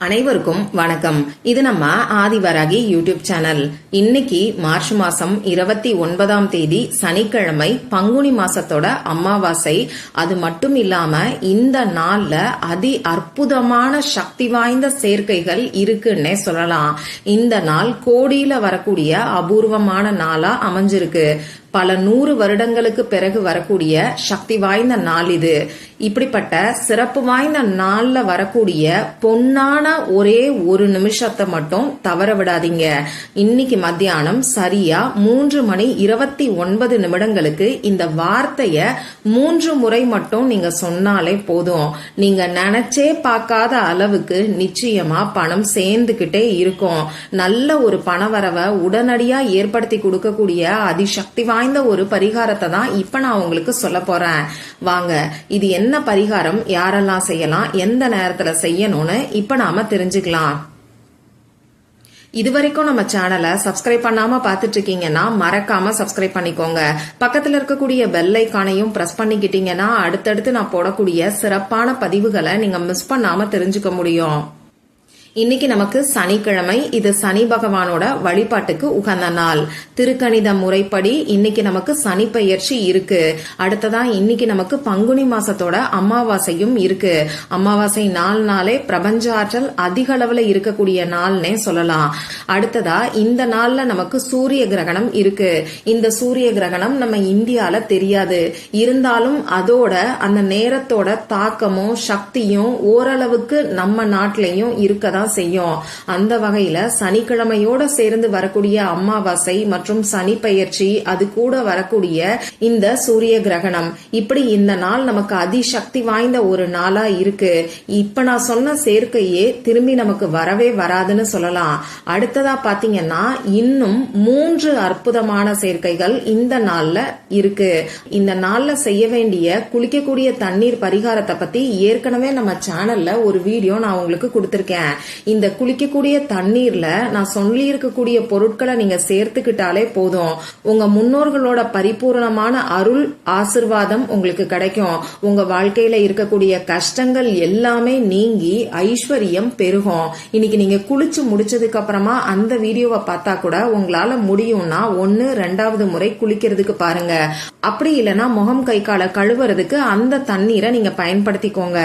அனைவருக்கும் வணக்கம். இது நம்ம ஆதிவராகி யூடியூப் சேனல். இன்னைக்கு மார்ச் மாசம் இருபத்தி ஒன்பதாம் தேதி சனிக்கிழமை பங்குனி மாசத்தோட அமாவாசை. அது மட்டும் இல்லாம இந்த நாள்ல அதி அற்புதமான சக்தி வாய்ந்த சேர்க்கைகள் இருக்குன்னே சொல்லலாம். இந்த நாள் கோடியில வரக்கூடிய அபூர்வமான நாளா அமைஞ்சிருக்கு. பல நூறு வருடங்களுக்கு பிறகு வரக்கூடிய சக்தி வாய்ந்த நாள் இது. இப்படிப்பட்ட சிறப்பு வாய்ந்த நாள்ல வரக்கூடிய பொன்னான ஒரே ஒரு நிமிஷத்தை மட்டும் தவற விடாதீங்க. இன்னைக்கு மத்தியானம் சரியா மூன்று மணி இருபத்தி ஒன்பது நிமிடங்களுக்கு இந்த வார்த்தைய மூன்று முறை மட்டும் நீங்க சொன்னாலே போதும். நீங்க நினைச்சே பார்க்காத அளவுக்கு நிச்சயமா பணம் சேர்ந்துகிட்டே இருக்கும். நல்ல ஒரு பணவரவை உடனடியா ஏற்படுத்தி கொடுக்கக்கூடிய அதிசக்தி வாய்ந்த ஒரு பரிகாரத்தை தான் இப்ப நான் உங்களுக்கு சொல்ல போறேன். வாங்க இது என்ன பரிகாரம்? யாரெல்லாம் செய்யலாம்? எந்த நேரத்துல செய்யணும்னு இப்ப நாம தெரிஞ்சுக்கலாம். இதுவரைக்கும் நம்ம சேனலை சப்ஸ்கிரைப் பண்ணாம பாத்துட்டு இருக்கீங்கன்னா மறக்காம சப்ஸ்கிரைப் பண்ணிக்கோங்க. பக்கத்துல இருக்கக்கூடிய பெல் ஐக்கானையும் பிரஸ் பண்ணிக்கிட்டீங்கன்னா அடுத்தடுத்து நான் போடக்கூடிய சிறப்பான பதிவுகளை நீங்க மிஸ் பண்ணாம தெரிஞ்சுக்க முடியும். இன்னைக்கு நமக்கு சனிக்கிழமை. இது சனி பகவானோட வழிபாட்டுக்கு உகந்த நாள். திருக்கணித முறைப்படி இன்னைக்கு நமக்கு சனி பெயர்ச்சி இருக்கு. அடுத்ததா இன்னைக்கு நமக்கு பங்குனி மாசத்தோட அமாவாசையும் இருக்கு. அமாவாசை நாள் நாளே பிரபஞ்ச ஆற்றல் அதிக அளவுல இருக்கக்கூடிய நாள்னே சொல்லலாம். அடுத்ததா இந்த நாள்ல நமக்கு சூரிய கிரகணம் இருக்கு. இந்த சூரிய கிரகணம் நம்ம இந்தியால தெரியாது. இருந்தாலும் அதோட அந்த நேரத்தோட தாக்கமும் சக்தியும் ஓரளவுக்கு நம்ம நாட்டிலையும் இருக்கதான் செய்யும். அந்த வகையில சனிக்கிழமையோட சேர்ந்து வரக்கூடிய அமாவாசை மற்றும் சனி பயிற்சி அது கூட வரக்கூடிய இந்த சூரிய கிரகணம். இப்படி இந்த நாள் நமக்கு அதிசக்தி வாய்ந்த ஒரு நாளா இருக்கு. இப்ப நான் சொன்ன சேர்க்கையே திரும்பி நமக்கு வரவே வராதுன்னு சொல்லலாம். அடுத்ததா பாத்தீங்கன்னா இன்னும் மூன்று அற்புதமான சேர்க்கைகள் இந்த நாள்ல இருக்கு. இந்த நாள்ல செய்ய வேண்டிய குளிக்கக்கூடிய தண்ணீர் பரிகாரத்தை பத்தி ஏற்கனவே நம்ம சேனல்ல ஒரு வீடியோ நான் உங்களுக்கு கொடுத்திருக்கேன். இந்த குளிக்கக்கூடிய தண்ணீர்ல நான் சொல்லி இருக்கக்கூடிய பொருட்களை நீங்க சேர்த்துக்கிட்டாலே போதும். உங்க முன்னோர்களோட பரிபூர்ணமான அருள் ஆசிர்வாதம் உங்களுக்கு கிடைக்கும். உங்க வாழ்க்கையில இருக்கக்கூடிய கஷ்டங்கள் எல்லாமே நீங்கி ஐஸ்வர்யம் பெருகும். இன்னைக்கு நீங்க குளிச்சு முடிச்சதுக்கு அப்புறமா அந்த வீடியோவை பார்த்தா கூட உங்களால முடியும்னா ஒன்னு ரெண்டாவது முறை குளிக்கிறதுக்கு பாருங்க. அப்படி இல்லைன்னா முகம் கை காலை கழுவுறதுக்கு அந்த தண்ணீரை நீங்க பயன்படுத்திக்கோங்க.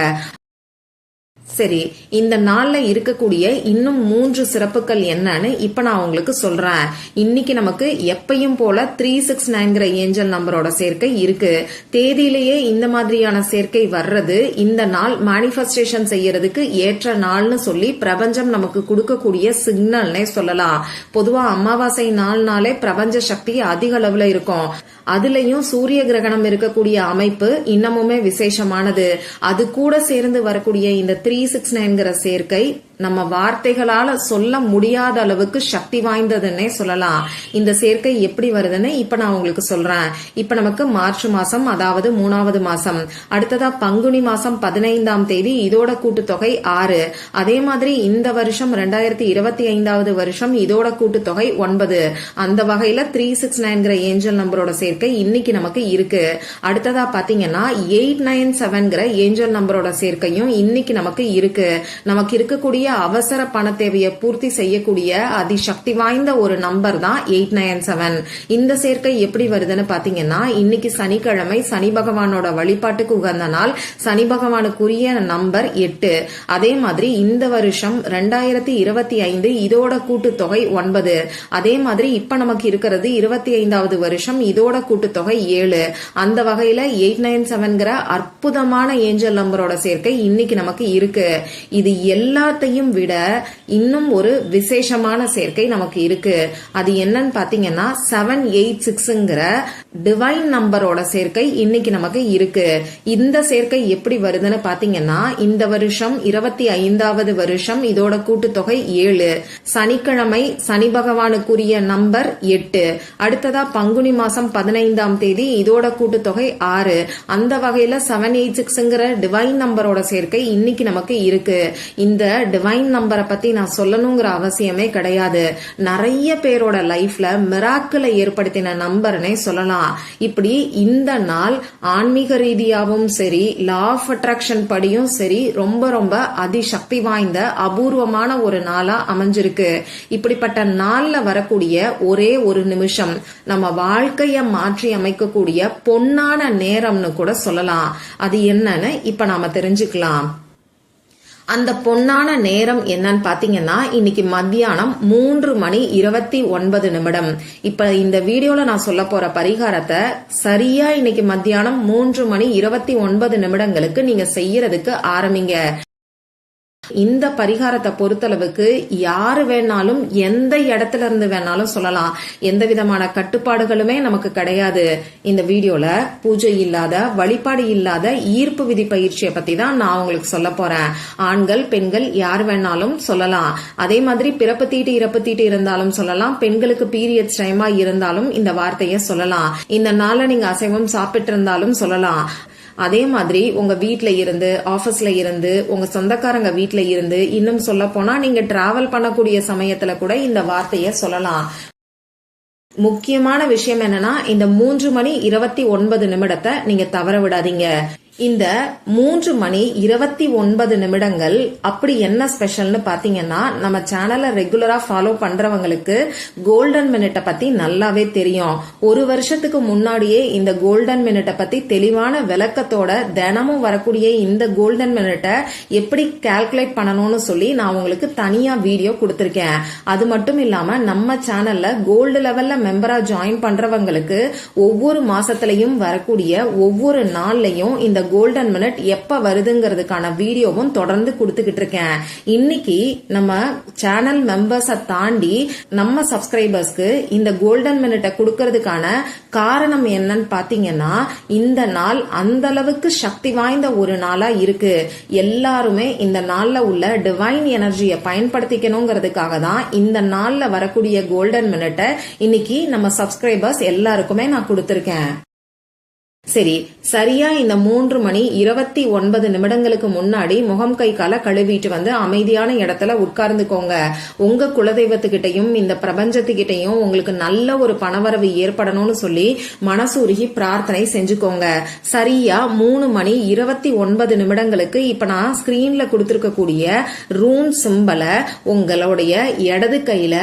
சரி இந்த நாள்ல இருக்கக்கூடிய இன்னும் மூன்று சிறப்புகள் என்னன்னு இப்ப நான் உங்களுக்கு சொல்றேன். இன்னைக்கு நமக்கு எப்பயும் போல த்ரீ சிக்ஸ் நைன்கிற ஏஞ்சல் நம்பரோட சேர்க்கை இருக்கு. தேதியிலேயே இந்த மாதிரியான சேர்க்கை வர்றது இந்த நாள் மேனிஃபெஸ்டேஷன் செய்யறதுக்கு ஏற்ற நாள்னு சொல்லி பிரபஞ்சம் நமக்கு கொடுக்கக்கூடிய சிக்னல்னே சொல்லலாம். பொதுவா அமாவாசை நாள்னாலே பிரபஞ்ச சக்தி அதிக அளவுல இருக்கும். அதுலயும் சூரிய கிரகணம் இருக்கக்கூடிய அமைப்பு இன்னமுமே விசேஷமானது. அது கூட சேர்ந்து வரக்கூடிய இந்த த்ரீ சிக்ஸ் நைன்கிற சேர்க்கை நம்ம வார்த்தைகளால சொல்ல முடியாத அளவுக்கு சக்தி வாய்ந்ததுன்னே சொல்லலாம். இந்த சேர்க்கை எப்படி வருதுன்னு இப்ப நான் உங்களுக்கு சொல்றேன். இப்ப நமக்கு மார்ச் மாசம் அதாவது மூணாவது மாசம். அடுத்ததா பங்குனி மாசம் பதினைந்தாம் தேதி இதோட கூட்டுத்தொகை ஆறு. அதே மாதிரி இந்த வருஷம் ரெண்டாயிரத்தி இருபத்தி ஐந்தாவது வருஷம் இதோட கூட்டுத்தொகை ஒன்பது. அந்த வகையில த்ரீ சிக்ஸ் நைன்கிற ஏஞ்சல் நம்பரோட சேர்க்கை இன்னைக்கு நமக்கு இருக்கு. அடுத்ததா பாத்தீங்கன்னா எயிட் நைன் செவன்கிற ஏஞ்சல் நம்பரோட சேர்க்கையும் இன்னைக்கு நமக்கு இருக்கு. நமக்கு இருக்கக்கூடிய அவசர பண தேவையை பூர்த்தி செய்யக்கூடிய அதிசக்தி வாய்ந்த ஒரு நம்பர் தான் எயிட் நைன் செவன். இந்த சேர்க்கை எப்படி வருதுன்னு பாத்தீங்கன்னா இன்னைக்கு சனிக்கிழமை சனி பகவானோட வழிபாட்டுக்கு உகந்த நாள் சனி பகவானுக்குரிய நம்பர் எட்டு. அதே மாதிரி இந்த வருஷம் ரெண்டாயிரத்தி இருபத்தி ஐந்து இதோட கூட்டுத்தொகை ஒன்பது. அதே மாதிரி இப்ப நமக்கு இருக்கிறது இருபத்தி ஐந்தாவது வருஷம் இதோட கூட்டுத்தொகை ஏழு. அந்த வகையில எயிட் நைன் செவன்கிற அற்புதமான ஏஞ்சல் நம்பரோட சேர்க்கை இன்னைக்கு நமக்கு இருக்கு. இது எல்லாத்தையும் விட இன்னும் ஒரு விசேஷமான சேர்க்கை நமக்கு இருக்கு. அது என்னன்னு பாத்தீங்கன்னா செவன் எயிட் சிக்ஸ்ங்கிற டிவைன் நம்பரோட சேர்க்கை இன்னைக்கு நமக்கு இருக்கு. இந்த சேர்க்கை எப்படி வருதுன்னு பாத்தீங்கன்னா இந்த வருஷம் இருபத்தி ஐந்தாவது வருஷம் இதோட கூட்டுத்தொகை ஏழு. சனிக்கிழமை சனி பகவானுக்குரிய நம்பர் எட்டு. அடுத்ததா பங்குனி மாசம் பதினைந்தாம் தேதி இதோட கூட்டுத்தொகை ஆறு. அந்த வகையில செவன் எயிட் சிக்ஸ்ங்கிற டிவைன் நம்பரோட சேர்க்கை இன்னைக்கு நமக்கு இருக்கு. இந்த டிவைன் நம்பரை பத்தி நான் சொல்லணுங்கிற அவசியமே கிடையாது. நிறைய பேரோட லைஃப்ல மிராக்கில் ஏற்படுத்தின நம்பர்னே சொல்லலாம். இப்படி இந்த நாள் ஆன்மீக ரீதியாகவும் சரி லா ஆஃப் அட்ராக்ஷன் படியும் சரி ரொம்ப ரொம்ப அதிசக்தி வாய்ந்த அபூர்வமான ஒரு நாளா அமைஞ்சிருக்கு. இப்படிப்பட்ட நாள்ல வரக்கூடிய ஒரே ஒரு நிமிஷம் நம்ம வாழ்க்கைய மாற்றி அமைக்கக்கூடிய பொன்னான நேரம்னு கூட சொல்லலாம். அது என்னன்னு இப்ப நாம தெரிஞ்சுக்கலாம். அந்த பொன்னான நேரம் என்னன்னு பாத்தீங்கன்னா இன்னைக்கு மத்தியானம் மூன்று மணி இருபத்தி ஒன்பது நிமிடம். இப்ப இந்த வீடியோல நான் சொல்ல போற பரிகாரத்தை சரியா இன்னைக்கு மத்தியானம் மூன்று மணி இருபத்தி ஒன்பது நிமிடங்களுக்கு நீங்க செய்யறதுக்கு ஆரம்பிங்க. இந்த பரிகாரத்தை பொறுத்தளவுக்கு யாரு வேணாலும் எந்த இடத்துல இருந்து வேணாலும் சொல்லலாம். எந்த விதமான கட்டுப்பாடுகளுமே நமக்கு கிடையாது. இந்த வீடியோல பூஜை இல்லாத வழிபாடு இல்லாத ஈர்ப்பு விதி பயிற்சியை பத்தி தான் நான் உங்களுக்கு சொல்ல போறேன். ஆண்கள் பெண்கள் யார் வேணாலும் சொல்லலாம். அதே மாதிரி பிறப்பு தீட்டு இறப்பு தீட்டு இருந்தாலும் சொல்லலாம். பெண்களுக்கு பீரியட்ஸ் டைமா இருந்தாலும் இந்த வார்த்தையை சொல்லலாம். இந்த நாள்ல நீங்க அசைவம் சாப்பிட்டு இருந்தாலும் சொல்லலாம். அதே மாதிரி உங்க வீட்ல இருந்து ஆபீஸ்ல இருந்து உங்க சொந்தக்காரங்க வீட்ல இருந்து இன்னும் சொல்ல போனா நீங்க டிராவல் பண்ணக்கூடிய சமயத்துல கூட இந்த வார்த்தையை சொல்லலாம். முக்கியமான விஷயம் என்னன்னா இந்த மூன்று மணி இருபத்தி ஒன்பது நிமிடத்தை நீங்க தவற விடாதீங்க. இந்த மூன்று மணி இருபத்தி ஒன்பது நிமிடங்கள் அப்படி என்ன ஸ்பெஷல்னு பாத்தீங்கன்னா நம்ம சேனலை ரெகுலரா ஃபாலோ பண்றவங்களுக்கு கோல்டன் மினிட்டை பத்தி நல்லாவே தெரியும். ஒரு வருஷத்துக்கு முன்னாடியே இந்த கோல்டன் மினிட்டை பத்தி தெளிவான விளக்கத்தோட தினமும் வரக்கூடிய இந்த கோல்டன் மினிட்டை எப்படி கால்குலேட் பண்ணணும்னு சொல்லி நான் உங்களுக்கு தனியா வீடியோ கொடுத்துருக்கேன். அது மட்டும் இல்லாம நம்ம சேனல்ல கோல்டு லெவல்ல மெம்பரா ஜாயின் பண்றவங்களுக்கு ஒவ்வொரு மாசத்திலையும் வரக்கூடிய ஒவ்வொரு நாள்லயும் இந்த கோல்டன் மினிட் எப்ப வருதுங்கிறதுக்கான வீடியோவும் தொடர்ந்து கொடுத்துக்கிட்டு இருக்கேன். இன்னைக்கு நம்ம சேனல் மெம்பர்ஸை தாண்டி நம்ம சப்ஸ்கிரைபர்ஸ்க்கு இந்த கோல்டன் மினிட்டை கொடுக்கறதுக்கான காரணம் என்னன்னு பாத்தீங்கன்னா இந்த நாள் அந்த அளவுக்கு சக்தி வாய்ந்த ஒரு நாளா இருக்கு. எல்லாருமே இந்த நாள்ல உள்ள டிவைன் எனர்ஜியை பயன்படுத்திக்கணுங்கிறதுக்காக தான் இந்த நாள்ல வரக்கூடிய கோல்டன் மினிட்டை இன்னைக்கு நம்ம சப்ஸ்கிரைபர்ஸ் எல்லாருக்குமே நான் கொடுத்துருக்கேன். சரி சரியா இந்த மூன்று மணி இருபத்தி ஒன்பது நிமிடங்களுக்கு முன்னாடி முகம் கை கால கழுவிட்டு வந்து அமைதியான இடத்துல உட்கார்ந்துக்கோங்க. உங்க குலதெய்வத்துக்கிட்டையும் இந்த பிரபஞ்சத்துக்கிட்டையும் உங்களுக்கு நல்ல ஒரு பணவரவு ஏற்படணும்னு சொல்லி மனசுருகி பிரார்த்தனை செஞ்சுக்கோங்க. சரியா மூணு மணி இருபத்தி ஒன்பது நிமிடங்களுக்கு இப்ப நான் ஸ்கிரீன்ல கொடுத்திருக்கக்கூடிய ரூம் சிம்பலை உங்களுடைய இடது கையில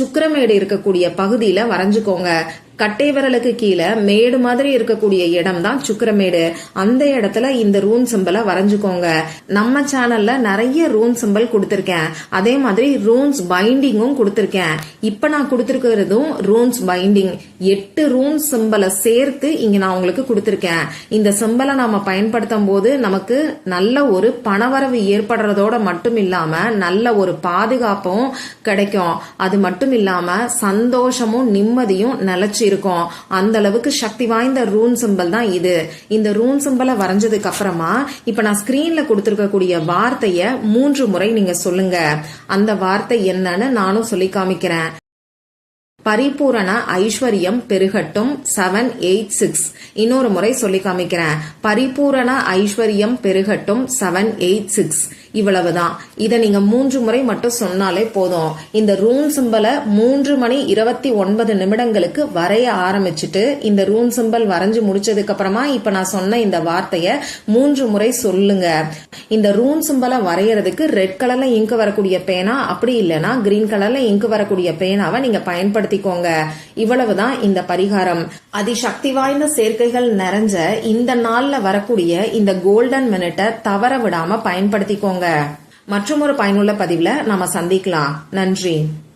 சுக்கரமேடு இருக்கக்கூடிய பகுதியில வரைஞ்சுக்கோங்க. கட்டை விரலுக்கு கீழே மேடு மாதிரி இருக்கக்கூடிய இடம் தான் சுக்கரமேடு அந்த இடத்துல இந்த ரூன் சிம்பிளை வரைஞ்சுக்கோங்க. நம்ம சேனல்ல நிறைய ரூன் சிம்பிள் கொடுத்திருக்கேன். அதே மாதிரி ரூன்ஸ் பைண்டிங்கும் கொடுத்திருக்கேன். இப்ப நான் கொடுத்திருக்கிறதும் ரூன்ஸ் பைண்டிங் எட்டு ரூன் சிம்பிளை சேர்த்து இங்க நான் உங்களுக்கு கொடுத்திருக்கேன். இந்த சிம்பிளை நாம பயன்படுத்தும் போது நமக்கு நல்ல ஒரு பணவரவு ஏற்படுறதோட மட்டும் இல்லாம நல்ல ஒரு பாதுகாப்பும் கிடைக்கும். அது மட்டும் இல்லாம சந்தோஷமும் நிம்மதியும் நிலைச்சு இருக்கும் அந்த அளவுக்கு சக்தி வாய்ந்த ரூன் சிம்பல் தான் இது. இந்த ரூன் சிம்பலை வரைஞ்சதுக்கு அப்புறமா இப்ப நான் ஸ்கிரீன்ல கொடுத்திருக்கக்கூடிய வார்த்தைய மூன்று முறை நீங்க சொல்லுங்க. அந்த வார்த்தை என்னன்னு நானும் சொல்லி காமிக்கிறேன். பரிபூரண ஐஸ்வர்யம் பெருகட்டும் செவன் எயிட் சிக்ஸ் இன்னொரு முறை சொல்லி காமிக்கிறேன். பரிபூரண ஐஸ்வர்யம் பெருகட்டும் செவன் எயிட் சிக்ஸ் இவ்வளவுதான். இதை நீங்க மூன்று முறை மட்டும் சொன்னாலே போதும். இந்த ரூன் சிம்பலை மூன்று மணி இருபத்தி ஒன்பது நிமிடங்களுக்கு வரைய ஆரம்பிச்சுட்டு இந்த ரூன் சிம்பல் வரைஞ்சு முடிச்சதுக்கு அப்புறமா இப்ப நான் சொன்ன இந்த வார்த்தைய மூன்று முறை சொல்லுங்க. இந்த ரூன் சிம்பலை வரைகிறதுக்கு ரெட் கலர்ல இங்க் வரக்கூடிய பேனா அப்படி இல்லைன்னா கிரீன் கலர்ல இங்கு வரக்கூடிய பேனாவை நீங்க பயன்படுத்திக்கோங்க. இவ்வளவுதான் இந்த பரிகாரம். அதிசக்தி வாய்ந்த சேர்க்கைகள் நிறைஞ்ச இந்த நாள்ல வரக்கூடிய இந்த கோல்டன் மினிட்டை தவற விடாம பயன்படுத்திக்கோங்க. மற்றும் ஒரு பயனுள்ள பதிவுல நாம சந்திக்கலாம். நன்றி.